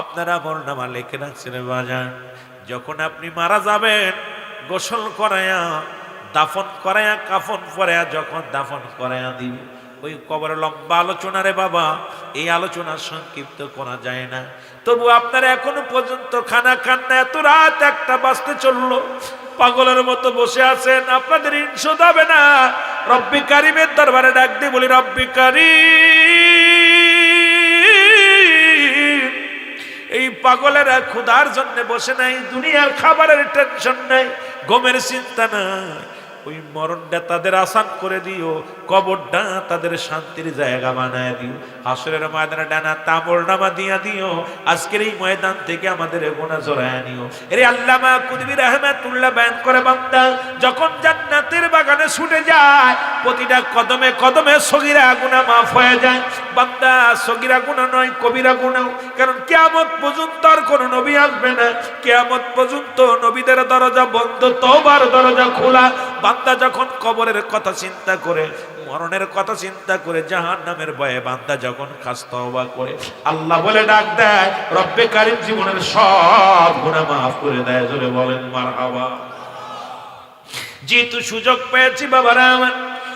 আপনারা নামা লেখে রাখছেন বাজান যখন আপনি মারা যাবেন, গোসল করায়া, দাফন করায়া, কাফন পরায়া, যখন দাফন করায়া দিবে। ওই কবরে লম্বা আলোচনা রে বাবা, এই আলোচনা সংক্ষিপ্ত করা যায় না। তবু আপনারা এখনও পর্যন্ত খানা খান না, এত রাত একটা বাঁচতে চলল। পাগলের মতো বসে আছেন, আপনাদের ইনশো যাবে না। রব্বি কারিমের দরবারে ডাক দিয়ে বলি, রব্বি কারিম। এই পাগলেরা ক্ষুধার জন্য বসে নাই, দুনিয়ার খাবারের টেনশন নাই গমের চিন্তা নাই। ওই মরণটা তাদের আসান করে দিও, কবরটা তাদের শান্তির জায়গা বানায় দিও। হাসরের ময়দানে ডানা তামর নামা দিয়া দিও, আজকের এই ময়দান থেকে আমাদের গোনা জড়ায় নিও। এরে আল্লামা কুদবির আহমেদুল্লাহ বয়ান করে, বান্দা, যখন জান্নাতের বাগানে ছুটে যায়। প্রতিটা কদমে কদমে সগিরা গুণা মাফ হয়ে যায়। বান্দা, সগিরা গুণা নয়, কবিরা গুণাও। কারণ কেয়ামত পর্যন্ত আর কোনো নবী আসবে না। কেয়ামত পর্যন্ত নবীদের দরজা বন্ধ তোবার দরজা খোলা। বান্দা যখন কবরের কথা চিন্তা করে, মরণের কথা চিন্তা করে জাহান নামের ভয়ে বান্দা যখন খাস তওবা করে, আল্লাহ বলে ডাক দেয়, রব্বে কারিম জীবনের সব গুনাহ মাফ করে দেয়। জোরে বলেন, মারহাবা। যেহেতু সুযোগ পেয়েছি বাবারা আমার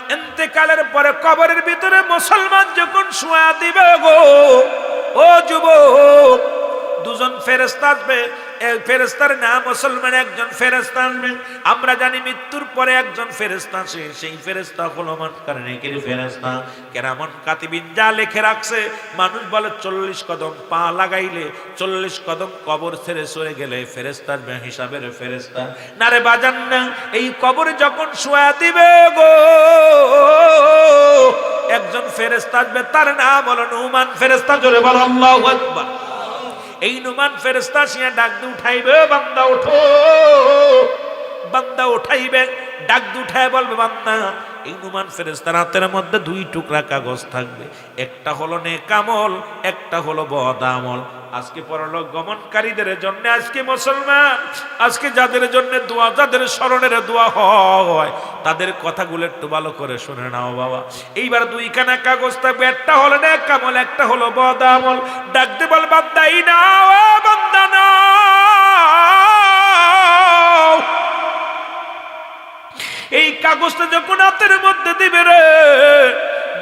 এতেকালের পরে কবরের ভিতরে মুসলমান যখন শোয়া দিবে গো, ও যুবক দুজন ফেরেস্তা আসবে। ফেরেস্তার নাম মুসলমান, একজন ফেরেস্তা আসবে। আমরা জানি মৃত্যুর পরে একজন ফেরেস্তা আসে। সেই ফেরেস্তা হলো মান কারণে কি ফেরেস্তা কেরামন কাতিবিন যা লেখে রাখছে, মানুষ বলে চল্লিশ কদম পা লাগাইলে চল্লিশ কদম কবর ছেড়ে সরে গেলে ফেরেস্তার হিসাবের ফেরেস্তা না রে বাজান না, এই কবরে যখন শোয়া দিবে গো, একজন ফেরেস্তা আসবে, তার নাম হলো নুমান। ফেরেস্তা জোরে বলো, আল্লাহু আকবার। এই নুমান ফেরেস্তা সিয়া ডাক দিয়ে উঠাইবে, বান্দা ওঠো। বান্দা উঠাইবে, ডাক দিয়ে উঠায় বলবে, বান্দা এই নুমান ফেরেস্তার হাতের মধ্যে দুই টুকরা কাগজ থাকবে। একটা হলো নেকামল, একটা হলো বদামল। আজকে পরলোক গমনকারীদের জন্য, আজকে মুসলমান, আজকে যাদের জন্য দোয়া, যাদের স্মরণের দোয়া হয়, তাদের কথাগুলো একটু ভালো করে শুনে নাও বাবা। এইবার দুইখানা কাগজ থাকবে, একটা হলো নেকামল, একটা হলো বদামল। ডাকতে বল, বান্দাই না বান্দা না কাগজটা যখন হাতের মধ্যে দিবে রে,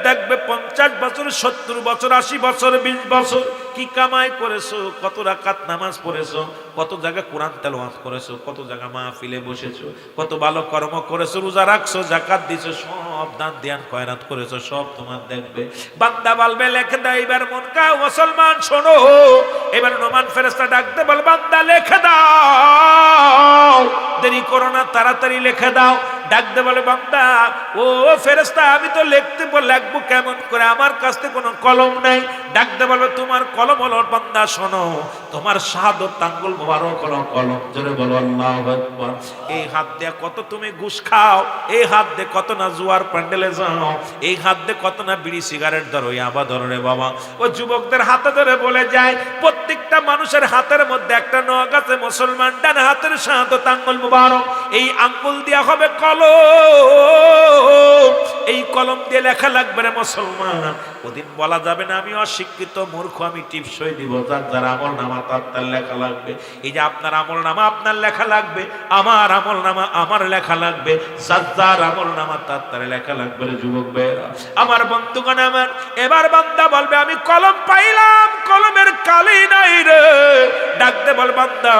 দেখবে পঞ্চাশ বছর, সত্তর বছর, আশি বছর, বিশ বছর কি কামাই করেছ, কত রাকাত নামাজ পড়েছো, কত জায়গা কোরআন তেলাওয়াত করেছ, কত জায়গা মাহফিলে বসেছো, কত ভালো কর্ম করেছ, রোজা রাখছো, জাকাত দিছো, সব দান ধ্যান কয়রাত করেছ, সব তোমার দেখবে। বান্দা বলবে, লেখে দাও, এবার মন কা মুসলমান শোনো, এবার নোমান ফেরেস্তা ডাকতে বল, বান্দা লেখে দাও, দেরি করো না, তাড়াতাড়ি লেখে দাও। ডাকতে বলে, বান্দা, ও ফেরেস্তা আমি তো লিখতে লাগবো লিখব কেমন করে? আমার কাছ কোনো কলম নাই। ডাকতে বলবে তোমার কলম হলো, বান্দা, শোনো তোমার শাহাদত, তাঙ্গুল মোবারক হলো কলম জোরে বলো, আল্লাহু আকবার। এই হাত দিয়ে কত তুমি ঘুষ খাও, এই হাত দিয়ে কত না জুয়ার প্যান্ডেলে যাও, এই হাত দিয়ে কত না বিড়ি সিগারেট ধরো আবার ধরো রে বাবা। ও যুবকদের হাতে ধরে বলে যায়, প্রত্যেকটা মানুষের হাতের মধ্যে একটা নখ আছে, মুসলমান ডান হাতের শাহাদত, আঙ্গুল মুবারক। এই আঙ্গুল দিয়া হবে কলম। এই কলম দিয়ে লেখা লাগবে রে মুসলমান। ওদিন বলা যাবে না, আমি অশিক্ষিত মূর্খ, আমি টিপসই দিব, যার যার আমল নামা তার তার লেখা লাগবে। এই যে আপনার আমল নামা, আপনার লেখা লাগবে। আমার আমল নামা, আমার লেখা লাগবে। যার আমল নামা, তার তার লেখা লাগবে যুবক ভাইয়েরা। আমার বন্ধুগণ আমার, এবার বান্দা বলবে, আমি কলম পাইলাম, কলমের কালি নাই রে। ডাকতে বল বান্দা,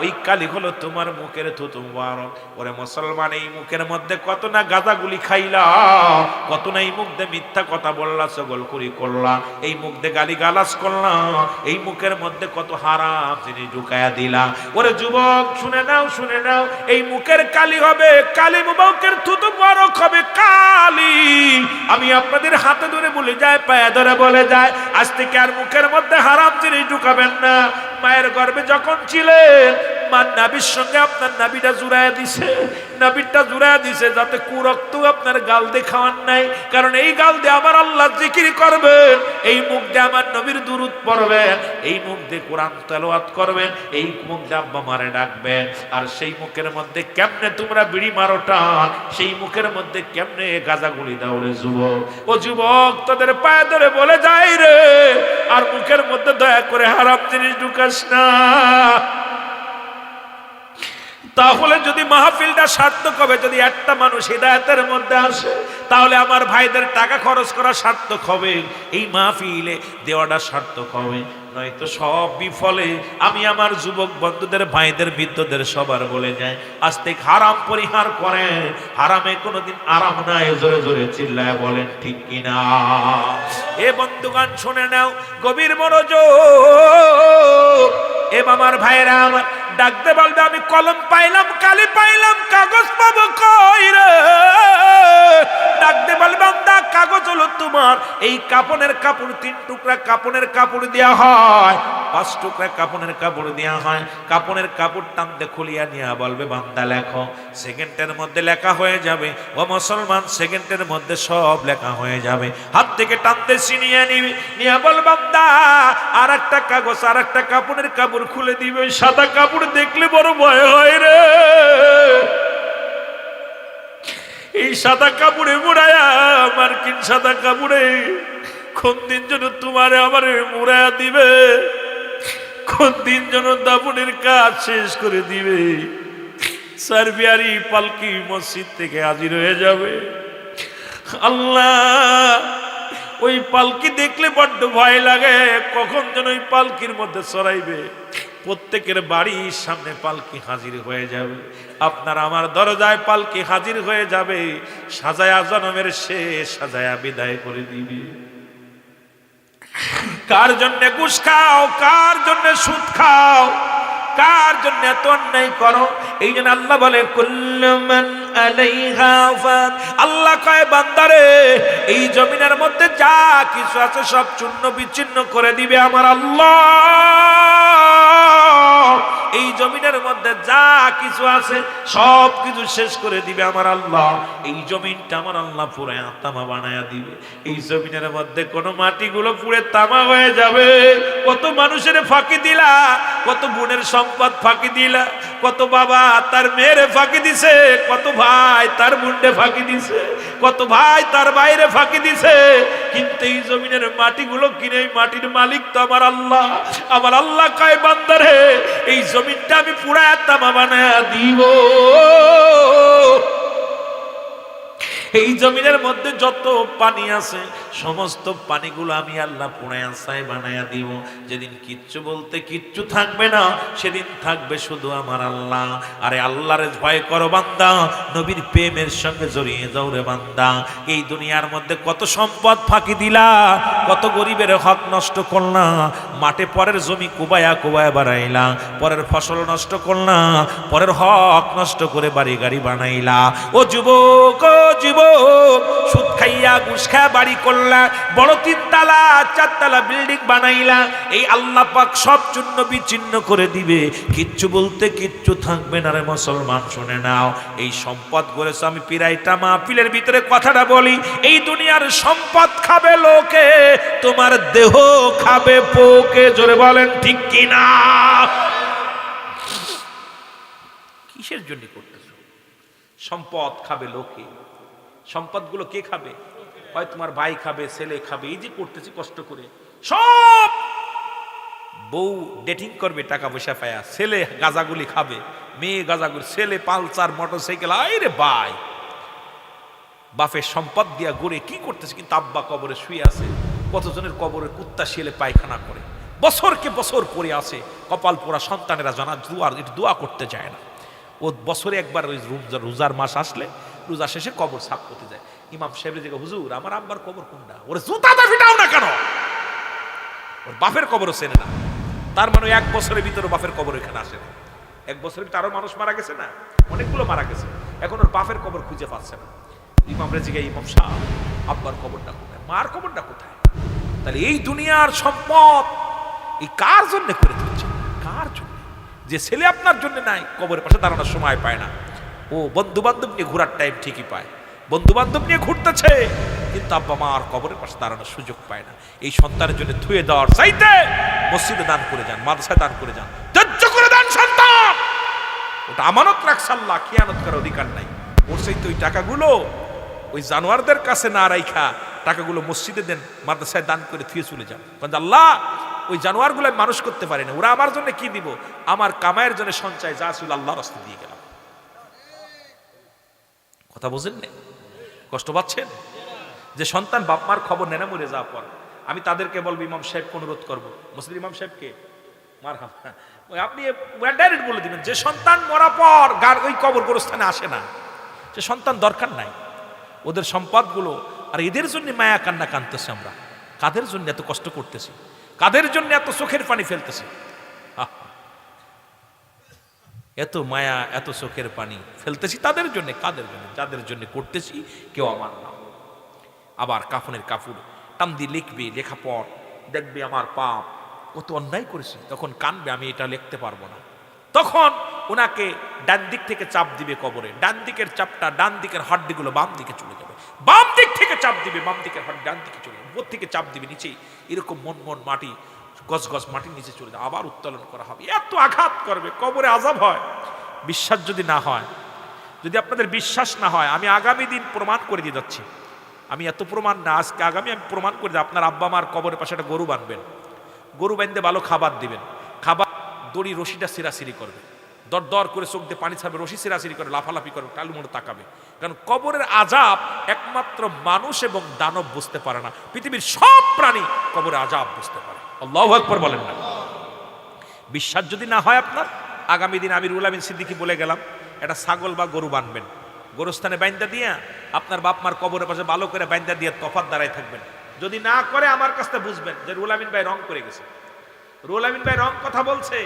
ওই কালি হলো তোমার মুখের থুতু মুবারক। ওরে মুসলমান, এই মুখের মধ্যে কত না গাঁজাগুলি খাইলা, কত না এই মুখ দিয়ে মিথ্যা কথা বললা সগলকুরি করলা। এই মুখ দিয়ে গালি গালাস করলা, এই মুখের মধ্যে কত হারাম জিনিস ঢুকায়া দিলা। ওরে যুবক, শুনে নাও শুনে নাও, এই মুখের কালি হবে, কালি মুবকের থুতু বরক হবে, কালি। আমি আপনাদের হাতে ধরে বলে যায় পায়ে ধরে বলে যায় আজ থেকে আর মুখের মধ্যে হারাম জিনিস ঢুকাবেন না। মায়ের গর্বে যখন ছিলেন মার নাবির সঙ্গে আপনার নাবিটা জুড়াইয়া দিছে। নাবিরটা জুড়াইয়া দিছে যাতে কুরক্ত আপনার গাল দিয়ে খাওয়ান নাই। কারণ এই গাল দিয়ে আমার আল্লাহ জিকির করবেন। এই মুখ দিয়ে আমার নবীর দুরুদ পড়বেন। এই মুখ দিয়ে কোরআন তেলাওয়াত করবেন। এই মুখ দিয়ে আব্বা মারে ডাকবেন। আর সেই মুখের মধ্যে কেমনে তোমরা বিড়ি মারো টান সেই মুখের মধ্যে কেমনে গাজাগুলি দাও রে যুবক? ও যুবক, তোদের পায়ে ধরে বলে যাই রে। আর মুখের মধ্যে দয়া করে হারাম জিনিস ঢুকাস না। তাহলে যদি মাহফিলটা সার্থক হবে, যদি একটা মানুষ হৃদায়তের মধ্যে আসে, তাহলে আমার ভাইদের টাকা খরচ করা সার্থক হবে। এই মাহফিলে দেওয়াটা সার্থক হবে। নয়তো সব বিফলে আমি আমার যুবক বন্ধুদের, ভাইদের, বৃদ্ধদের সবার বলে যাই। আজ থেকে হারাম পরিহার করে, হারামে কোনোদিন আরাম নাই, জোরে জোরে চিল্লায় বলেন, ঠিক কিনা? এ বন্ধুগান শুনে নাও, গভীর মনোযোগ। এ আমার ভাইরা আমার ডাকতে বলবে, আমি কলম পাইলাম, কালি পাইলাম কাগজ তোমার এই কাপনের কাপড়, তিন টুকরা কাপনের কাপড় দেওয়া হয়। পাঁচ টুকরা কাপনের কাপড় দেওয়া হয়। কাপনের কাপড় টানতে খুলিয়া নিয়া বলবে, বান্দা, লেখো। সেকেন্ডের মধ্যে লেখা হয়ে যাবে। ও মুসলমান, সেকেন্ডের মধ্যে সব লেখা হয়ে যাবে। হাত থেকে টানতে ছিনিয়ে নিবি। নিয়ে বল, বান্দা আর একটা কাগজ আর একটা কাপড়ের কাপড় খুলে দিবে। সাদা কাপড় দেখলে বড় ভয় হয় রে। এই সাদা কাপড়ে মুড়ায়া, মার্কিন সাদা কাপড়ে। কোন দিন যেন তোমারে আমার মুড়ায়া দিবে? কোন দিন যেন দাপনের কাজ শেষ করে দিবে? সার্বিয়ারি পালকি মসজিদ থেকে হাজির হয়ে যাবে। আল্লাহ, ওই পালকি দেখলে বড্ড ভয় লাগে, কখন যেন ওই পালকির মধ্যে সরাইবে প্রত্যেকের বাড়ির সামনে পালকি হাজির হয়ে যাবে। আপনার আমার দরজায় পালকি হাজির হয়ে যাবে। সাজায়া জনমের শেষ, সাজায়া বিদায় করে দিবে। কার জন্য ঘুষ খাও, কার জন্য সুদ খাও, কার জন্য এত অন্যায় করো? এই জন্য আল্লাহ বলে কুল্লমান আল্লাহ কয়, বান্দারে, এই জমিনের মধ্যে যা কিছু আছে সব চূর্ণ বিচ্ছিন্ন করে দিবে আমার আল্লাহ। এই জমিনের মধ্যে যা কিছু আছে, সব কিছু শেষ করে দিবে আমার আল্লাহ। এই জমিনটা আমার আল্লাহ পুরে তামা বানায়া দিবে। এই জমিনের মধ্যে কোন মাটিগুলো পুড়ে তামা হয়ে যাবে। কত মানুষের ফাঁকি দিলা, কত বোনের সম্পদ ফাঁকি দিলা, কত বাবা তার মেয়েরে ফাঁকি দিছে, কত ভাই তার মুন্ডে ফাঁকি দিছে, কত ভাই তার বাইরে ফাঁকি দিছে। কিন্তু এই জমিনের মাটিগুলো কিনে মাটির মালিক তো আমার আল্লাহ। আমার আল্লাহ কয় বান্দারে এই জমিনটা আমি পুরা বাবা বানায় দিব। এই জমিনের মধ্যে যত পানি আছে, সমস্ত পানিগুলো আমি আল্লাহ পুড়ায় আসায় বানায়া দিব। যেদিন কিচ্ছু বলতে কিচ্ছু থাকবে না, সেদিন থাকবে শুধু আমার আল্লাহ। আরে আল্লাহরে ভয় করো বান্দা, নবীর প্রেমের সঙ্গে জড়িয়ে যাও রে বান্দা। এই দুনিয়ার মধ্যে কত সম্পদ ফাঁকি দিলা, কত গরিবের হক নষ্ট করলা, মাঠে পরের জমি কুবায়া কুবায়া বাড়াইলা, পরের ফসল নষ্ট করলা, পরের হক নষ্ট করে বাড়ি গাড়ি বানাইলা। ও যুবক ও যুবক সুদ খাইয়া ঘুষ বাড়ি করলা বড় তিনতলা চারতলা বিল্ডিং বানাইলা। এই আল্লাহ পাক সব চূর্ণ বিচ্ছিন্ন করে দিবে। কিচ্ছু বলতে কিচ্ছু থাকবে না রে মুসলমান, শুনে নাও। এই সম্পদ করেছ আমি পিরাইটা ভিতরে কথাটা বলি। এই দুনিয়ার সম্পদ খাবে লোকে, তোমার দেহ খাবে পোকে। জোরে বলেন, ঠিক কিনা? কিসের জন্য করতেছো? সম্পদ খাবে লোকে। সম্পদগুলো কে খাবে? হয় তোমার ভাই খাবে, ছেলে খাবে, এই যে করতেছি কষ্ট করে। সব বউ ডেটিং করবে, টাকা পয়সা পায়া, ছেলে গাজাগুলি খাবে, মেয়ে গাজাগুলি, ছেলে পালসার মোটরসাইকেল আরে ভাই। বাপের সম্পদ দিয়া গড়ে কি করতেছে? কিন্তু আব্বা কবরে শুয়ে আছে, কতজনের কবরে কুত্তা শিয়ালে পায়খানা করে। বছরকে বছর পরে আসে কপাল পোড়া সন্তানেরা জানা দুয়ার দোয়া করতে যায় না। ও বছরে একবার ওই রোজা- রোজার মাস আসলে রোজা শেষে কবর সাফ করতে যায়। ইমাম সাহেব দিকে হুজুর, আমার আব্বার কবর কোনটা? ওরে জুতাটা ফিটাও না কেন? ওর বাপের কবরও চেনে না। তার মানে এক বছরের ভিতরে বাপের কবর এখানে আসে না এক বছরের ভিতরে আরও মানুষ মারা গেছে না? অনেকগুলো মারা গেছে। এখন ওর বাপের কবর খুঁজে পাচ্ছে না। ইমাম রেজিকে ইমাম শাহ আব্বার কবরটা কোথায়? মার কবরটা কোথায়? তাহলে এই দুনিয়ার সম্পদ, এই কার জন্য করে দিচ্ছে কার জন্য? যে ছেলে আপনার জন্য নাই, কবরের পাশে দাঁড়ানোর সময় পায় না। ও বন্ধু বান্ধব নিয়ে ঘোরার টাইম ঠিকই পায়। বন্ধু বান্ধব নিয়ে ঘুরতেছে, কিন্তু আব্বা মা আর কবরের পাশে দাঁড়ানোর সুযোগ পায় না। এই সন্তানের জন্য থুয়ে দেওয়ার চাইতে মসজিদে দান করে যান, মাদ্রাসায় দান করে যান। করে দেন সন্তান! ওটা আমানত রাখছে আল্লাহ খেয়ানত করার অধিকার নাই। ওর সেই তো ওই টাকাগুলো ওই জানোয়ারদের কাছে না রাইখা, টাকাগুলো মসজিদে দেন, মাদ্রাসায় দান করে থুয়ে চলে যান। কারণ আল্লাহ, ওই জানোয়ারগুলো মানুষ করতে পারি না। ওরা আমার জন্য কি দিব? আমার কামায়ের জন্য সঞ্চয় যা ছিল আল্লাহ রাস্তা দিয়ে গেলাম। কথা বুঝেন না কষ্ট পাচ্ছেন? যে সন্তান বাপ মার খবর নেনা মরে যাওয়ার পর, আমি তাদেরকে বলব, ইমাম সাহেবকে অনুরোধ করব। মুসলিম ইমাম সাহেবকে? মার আপনি ডাইরেক্ট বলে দিবেন, যে সন্তান মরা পর গার ওই কবর গোরস্থানে আসে না। সে সন্তান দরকার নাই। ওদের সম্পদগুলো, আর এদের জন্য মায়া কান্না কানতেছে আমরা। কাদের জন্য এত কষ্ট করতেছি? কাদের জন্য এত চোখের পানি ফেলতেছি? আহা। এত মায়া, এত চোখের পানি ফেলতেছি তাদের জন্য, কাদের জন্য? যাদের জন্য করতেছি কেউ আমার না। আবার কাফনের কাপড় টান দিয়ে লিখবে লেখা পর দেখবে আমার পাপ। কত অন্যায় করেছি, তখন কানবে, আমি এটা লিখতে পারব না। তখন ওনাকে ডান দিক থেকে চাপ দিবে কবরে, ডান দিকের চাপটা ডান দিকের হাড্ডিগুলো বাম দিকে চলে যাবে। বাম দিক থেকে চাপ দিবে, বাম দিকের হাড্ডি ডান দিকে চলে যাবে থেকে চাপ দিবে, নিচেই এরকম মন মন মাটি গজ গজ মাটির নিচে চলে যাবে আবার উত্তোলন করা হবে। এত আঘাত করবে, কবরে আজাব হয়। বিশ্বাস যদি না হয়, যদি আপনাদের বিশ্বাস না হয়, আমি আগামী দিন প্রমাণ করে দিয়ে যাচ্ছি। আমি এত প্রমাণ না, আজকে আগামী আমি প্রমাণ করে দিই, আপনার আব্বা মার কবরের পাশে একটা গরু বানবেন গরু বান্ধে ভালো খাবার দিবেন। খাবার, দড়ি, রশিটা সিরাসিরি করবে। দর দর করে চোখ দিয়ে পানি ছাড়বে, রশি সিরাসিরি করে লাফালাফি করবে টালু মোড়ে তাকাবে। কারণ কবরের আজাব একমাত্র মানুষ এবং দানব বুঝতে পারে না। পৃথিবীর সব প্রাণী কবরের আজাব বুঝতে পারে। আল্লাহ আকবর বলেন না। বিশ্বাস যদি না হয় আপনার, আগামী দিন আমির উলামিন সিদ্দিকি বলে গেলাম, একটা ছাগল বা গরু বানবেন। গরুস্থানে বাইন্দা দিয়া আপনার বাপ মার কবরের পাশে ভালো করে বাইন্দা দিয়ে তফাত দাঁড়ায় থাকবেন। যদি না করে আমার কাছে বুঝবেন যে রুলামিন ভাই রং করে গেছে। রুলামিন ভাই রং কথা বলছে,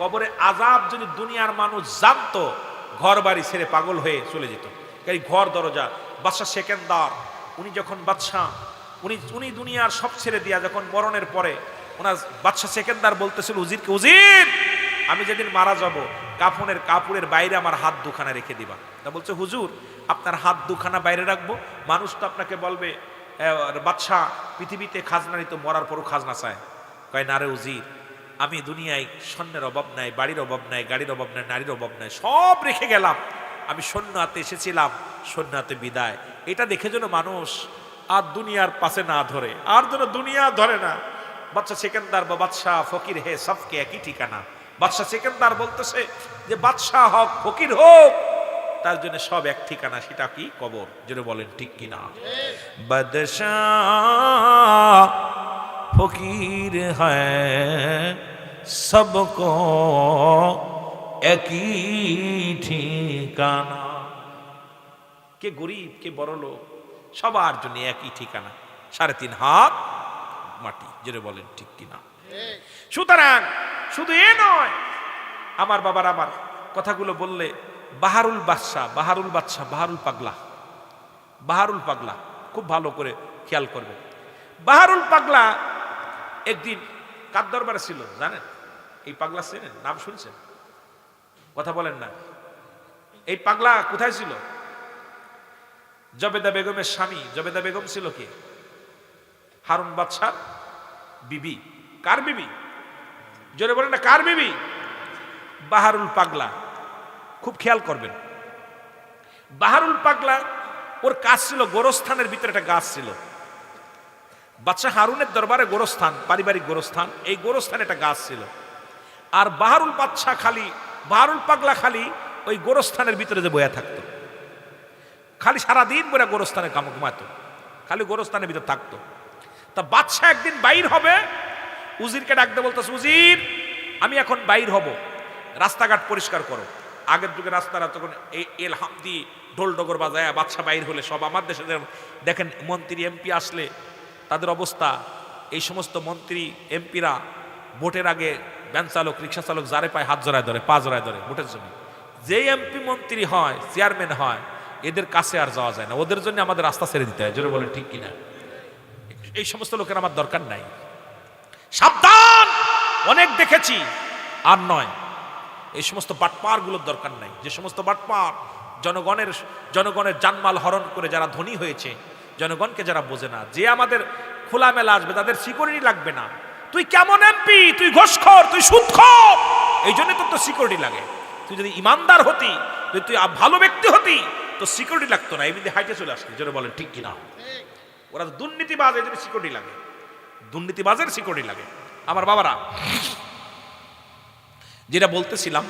কবরে আজাব যদি দুনিয়ার মানুষ জানতো ঘর বাড়ি ছেড়ে পাগল হয়ে চলে যেত। এই ঘর, দরজা, বাদশাহ সেকেন্দার, উনি যখন বাদশাহ, উনি উনি দুনিয়ার সব ছেড়ে দিয়া যখন মরণের পরে ওনার বাদশাহ সেকেন্দার বলতেছিল উজিরকে উজির আমি যেদিন মারা যাব কাফনের কাপড়ের বাইরে আমার হাত দুখানা রেখে দিবা। তা বলছে হুজুর আপনার হাত দুখানা বাইরে রাখব মানুষ তো আপনাকে বলবে "এ, বাদশাহ পৃথিবীতে খাজনা নিত মরার পরও খাজনা চায়। কয় না রে উজির আমি দুনিয়ায় স্বর্ণের অভাব নাই বাড়ির অভাব নাই গাড়ির অভাব নাই নারীর অভাব নাই সব রেখে গেলাম। আমি সৈন্য হাতে এসেছিলাম সৈন্য হাতে বিদায়। এটা দেখে যেন মানুষ আর দুনিয়ার পাশে না ধরে আর যেন দুনিয়া ধরে না। বাদশাহ সেকেন্দার বা বাদশাহ ফকির হে সবকে একই ঠিকানা। বাদশাহ সেকেন্দার বলতেছে যে, বাদশাহ হোক, ফকির হোক। তার জন্য সব এক ঠিকানা, সেটা কি? কবর। যেন বলেন, ঠিক কিনা? বাদশাহ ফকির হ্যাঁ একই ঠিকানা। কে গরিব, কে বড় লোক সবার জন্য একই ঠিকানা। সাড়ে তিন হাত মাটি। যেটা বলেন ঠিক কিনা। সুতরাং শুধু এ নয়, আমার বাবার আমার কথাগুলো বললে, বাহারুল বাদশাহ বাহারুল বাদশাহ, বাহারুল পাগলা বাহারুল পাগলা, খুব ভালো করে খেয়াল করবে বাহারুল পাগলা একদিন কার দরবারে ছিল জানেন? এই পাগলা চেনেন? নাম শুনছেন? কথা বলেন না। এই পাগলা কোথায় ছিল? জবেদা বেগমের স্বামী, জবেদা বেগম ছিল কে? হারুন বাদশাহ? বিবি। কার বিবি? জোরে বলেন না, কার বিবি? বাহারুল পাগলা। খুব খেয়াল করবেন। বাহারুল পাগলা, ওর কাজ ছিল গোরস্থানের ভিতরে একটা গাছ ছিল। বাচ্চা হারুনের দরবারে গোরস্থান, পারিবারিক গোরস্থান, এই গোরস্থানে একটা গাছ ছিল। আর বাহারুল বাচ্চা খালি, বাহারুল পাগলা খালি ওই গোরস্থানের ভিতরে যে বয়া থাকতো। খালি সারাদিন বলে গোরস্থানে কাম ঘুমাতো। খালি গোরস্থানের ভিতরে থাকতো। তা বাচ্চা একদিন বাইর হবে। উজিরকে ডাকতে বলতেছে, উজির, আমি এখন বাইর হব। রাস্তাঘাট পরিষ্কার করো। আগের যুগে রাস্তারা তখন এই এল হামদি ঢোল ডগর বাজায় বাচ্চা বাইর হলে সব আমার দেশে দেখেন, মন্ত্রী, এমপি আসলে তাদের অবস্থা। এই সমস্ত মন্ত্রী, এমপিরা ভোটের আগে ভ্যান চালক, রিক্সা চালক যারে পায় হাত জড়ায় ধরে, পা জড়ায় ধরে ভোটের জন্য। যে এমপি মন্ত্রী হয়, চেয়ারম্যান হয়, এদের কাছে আর যাওয়া যায় না। ওদের জন্য আমাদের রাস্তা ছেড়ে দিতে হয়। জোরে বলে ঠিক কিনা? এই সমস্ত লোকের আমার দরকার নাই। সাবধান! অনেক দেখেছি, আর নয়, এই সমস্ত বাটপারগুলোর দরকার নাই। যে সমস্ত বাটপার জনগণের জনগণের জানমাল হরণ করে যারা ধনী হয়েছে, জনগণকে যারা বোঝে না, যে আমাদের খোলামেলা আসবে, তাদের সিকিউরিটি লাগবে না। তুই কেমন এমপি তুই ঘোষখর, তুই সুদখর! এই জন্য তোর তো সিকিউরিটি লাগে। তুই যদি ইমানদার হতি, যদি তুই ভালো ব্যক্তি হতি তো সিকিউরিটি লাগতো না। এমনি হাইটে চলে আসতি যেটা বলেন, ঠিক কিনা? ওরা দুর্নীতিবাজ জন্য সিকিউরিটি লাগে। দুর্নীতিবাজের সিকিউরিটি লাগে। আমার বাবারা, যেটা বলতেছিলাম,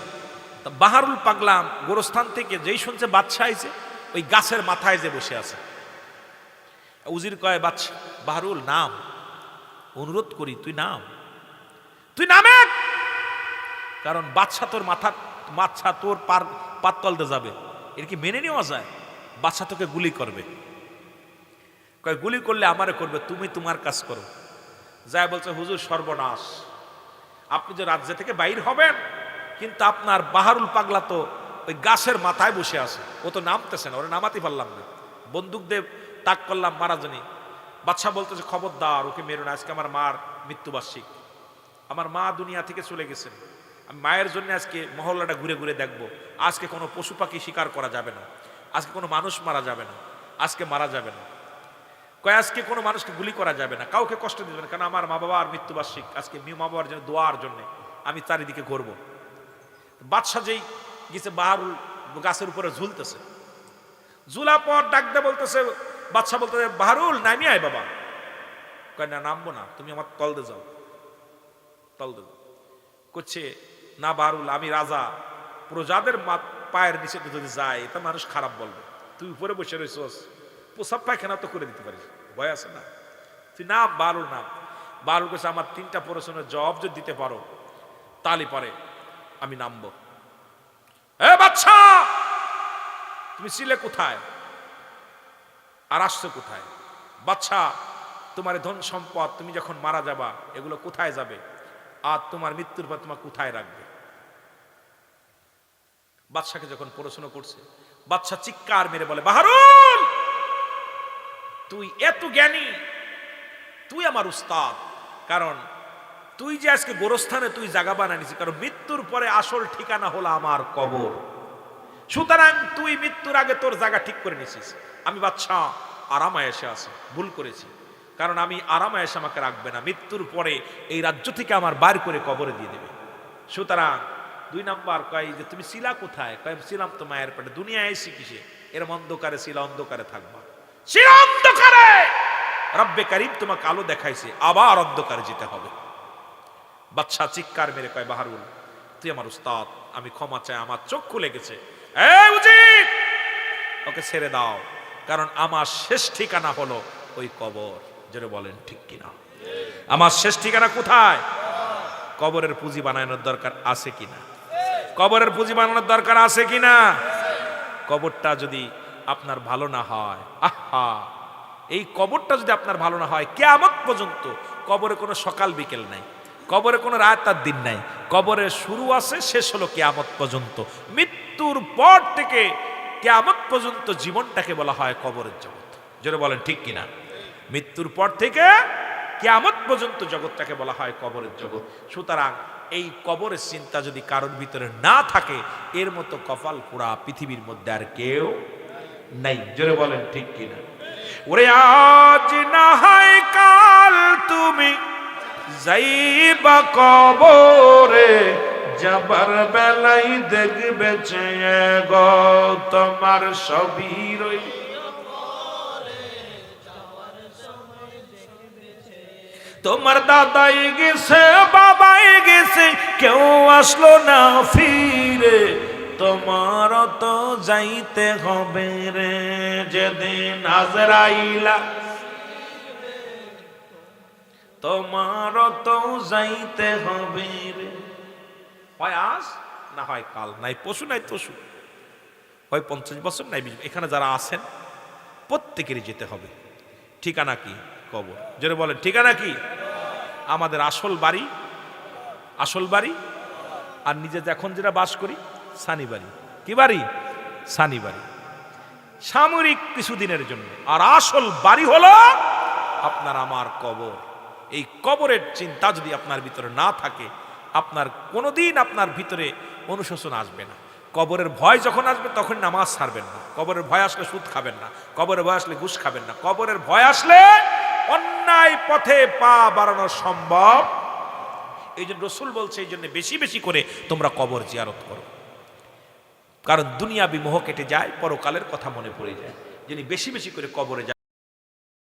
তা বাহারুল পাগলাম গোরস্থান থেকে যেই শুনছে বাচ্চা আইছে, ওই গাছের মাথায় যে বসে আছে। উজির কয় বাচ্চা বাহারুল, নাম। অনুরোধ করি, তুই নাম। তুই নামে কারণ বাচ্চা তোর মাথা বাচ্চা তোর পার, পাততলতে যাবে। এর কি মেনে নেওয়া যায়? বাচ্চা তোকে গুলি করবে। কয়, গুলি করলে আমারে করবে, তুমি তোমার কাজ করো। যায় বলছে, হুজুর, সর্বনাশ। আপনি যে রাজ্য থেকে বাইর হবেন, কিন্তু আপনার বাহারুল পাগলা তো ওই গাছের মাথায় বসে আছে। ও তো নামতেছে না, ওরা নামাতে পারলাম না। বন্দুক দেব তাক করলাম, মারা জানি বাচ্চা বলতেছে, খবরদার, ওকে মেরো না, আজকে আমার মার মৃত্যুবার্ষিক। আমার মা দুনিয়া থেকে চলে গেছেন। আমি মায়ের জন্য আজকে মহল্লাটা ঘুরে ঘুরে দেখব। আজকে কোনো পশু পাখি শিকার করা যাবে না। আজকে কোনো মানুষ মারা যাবে না। আজকে মারা যাবে না। কয়, আজকে কোনো মানুষকে গুলি করা যাবে না, কাউকে কষ্ট দিবে না, কারণ আমার মা বাবার মৃত্যুবার্ষিক, আজকে মি বাবার জন্য দোয়ার জন্য আমি চারিদিকে ঘুরব। বাদশা যেই গেছে বাহারুল গাছের উপরে ঝুলতেছে ঝুলা পর ডাকতে বলতেছে বাদশা বলতেছে, বাহারুল, নামি আয় বাবা। কয়, না, নামবো না, তুমি আমার তলদে যাও তলদে যাও। করছে না বাহারুল, আমি রাজা, প্রজাদের পায়ের নিচে যদি যায় এটা মানুষ খারাপ বলবে। তুই উপরে বসে রয়েছস প্রসাব পায়খানা তো করে দিতে পারিস। ভয় আছে না? তুই না বারুল না। বারুল কাছে আমার তিনটা প্রশ্নের জবাব যদি দিতে পারো, তাহলে পরে আমি নামবো। এ বাচ্চা! তুমি ছিলে কোথায়? আর আসছো কোথায়? বাচ্চা, তোমার ধন সম্পদ, তুমি যখন মারা যাবা, এগুলো কোথায় যাবে? আর তোমার মৃত্যুর পর তোমার কোথায় রাখবে? বাদশাকে যখন পড়াশোনা করছে বাচ্চা চিৎকার মেরে বলে, বাহারুল! তুই এত জ্ঞানী, তুই আমার উস্তাদ। কারণ তুই যে আজকে গোরস্থানে তুই জায়গা বানানিস কারণ মৃত্যুর পরে আসল ঠিকানা হলো আমার কবর। সুতরাং তুই মৃত্যুর আগে তোর জায়গা ঠিক করে নিছিস। আমি বাচ্চা আরামায় এসে আছে, ভুল করেছি। কারণ আমি আরামায় এসে আমাকে রাখবে না, মৃত্যুর পরে এই রাজ্য থেকে আমার বার করে কবরে দিয়ে দেবে। সুতরাং দুই নাম্বার কয় যে, তুমি শিলা কোথায়? কয় ছিলাম তো মায়ের পেটে, দুনিয়ায় এসে কিসে? এর অন্ধকারে, শিলা অন্ধকারে থাকবা। শিলা অন্ধকারে। রব্বে কারিম তোমাকে আলো দেখাইছে, আবার অন্ধকারে যেতে হবে। বাচ্চা চিৎকার মেরে কয়, বাহারুল, তুই আমার উস্তাদ, আমি ক্ষমা চাই, আমার চোখ খুলে গেছে উচিত ওকে ছেড়ে দাও, কারণ আমার শেষ ঠিকানা হলো ওই কবর। যেটা বলেন, ঠিক কিনা? আমার শেষ ঠিকানা কোথায়? কবরের পুঁজি বানানোর দরকার আছে কিনা? কবরের পুঁজি বানানোর দরকার আছে কিনা? কবরটা যদি আপনার ভালো না হয়। আহা! এই কবরটা যদি আপনার ভালো না হয়, কেয়ামত পর্যন্ত কবরে কোনো সকাল বিকেল নাই, কবরে কোনো রাত তার দিন নাই, কবরের শুরু আছে, শেষ হলো কেয়ামত পর্যন্ত। মৃত্যুর পর থেকে কেয়ামত পর্যন্ত জীবনটাকে বলা হয় কবরের জগৎ। যেটা বলেন, ঠিক কিনা মৃত্যুর পর থেকে কেয়ামত পর্যন্ত জগৎটাকে বলা হয় কবরের জগৎ। সুতরাং এই কবরের চিন্তা যদি কারোর ভিতরে না থাকে, এর মতো কপাল পোড়া পৃথিবীর মধ্যে আর কেউ নাই। জোরে বলেন, ঠিক কিনা? ওরে আজ না হয় কাল তুমি যাইবা কবরে, যাবার বেলাই দেখবে চেয়ে গো তোমার সবই রই। তোমার দাদাই গেছে, বাবাই গেছে, কেউ আসলো না ফিরে। তোমার তো যাইতে হবে রে, যেদিন আজরাইলা। তোমার তো যাইতে হবে রে। হয় আজ না হয় কাল? নাই, পশু নাই তসু হয় পঞ্চাশ বছর, নাই বিশ- এখানে যারা আছেন, প্রত্যেকেরই যেতে হবে। ঠিকানা কি? কবর। যেটা বলেন, ঠিকানা কি? আমাদের আসল বাড়ি আসল বাড়ি। আর নিজে এখন যেটা বাস করি সানি বাড়ি কি বাড়ি? সানি বাড়ি সামরিক কিছুদিনের জন্য। আর আসল বাড়ি হলো আপনার আমার কবর। এই কবরের চিন্তা যদি আপনার ভিতরে না থাকে, আপনার কোনোদিন আপনার ভিতরে অনুশোচনা আসবে না। কবরের ভয় যখন আসবে, তখন নামাজ ছাড়বেন না। কবরের ভয় আসলে সুদ খাবেন না। কবরের ভয় আসলে ঘুষ খাবেন না। কবরের ভয় আসলে অন্যায় পথে পা বাড়ানো সম্ভব। এই জন্য রসুল বলছে, এই জন্য বেশি বেশি করে তোমরা কবর জিয়ারত করো। কারণ দুনিয়া বিমোহ কেটে যায়, পরকালের কথা মনে পড়ে যায়। যিনি বেশি বেশি করে কবরে যায়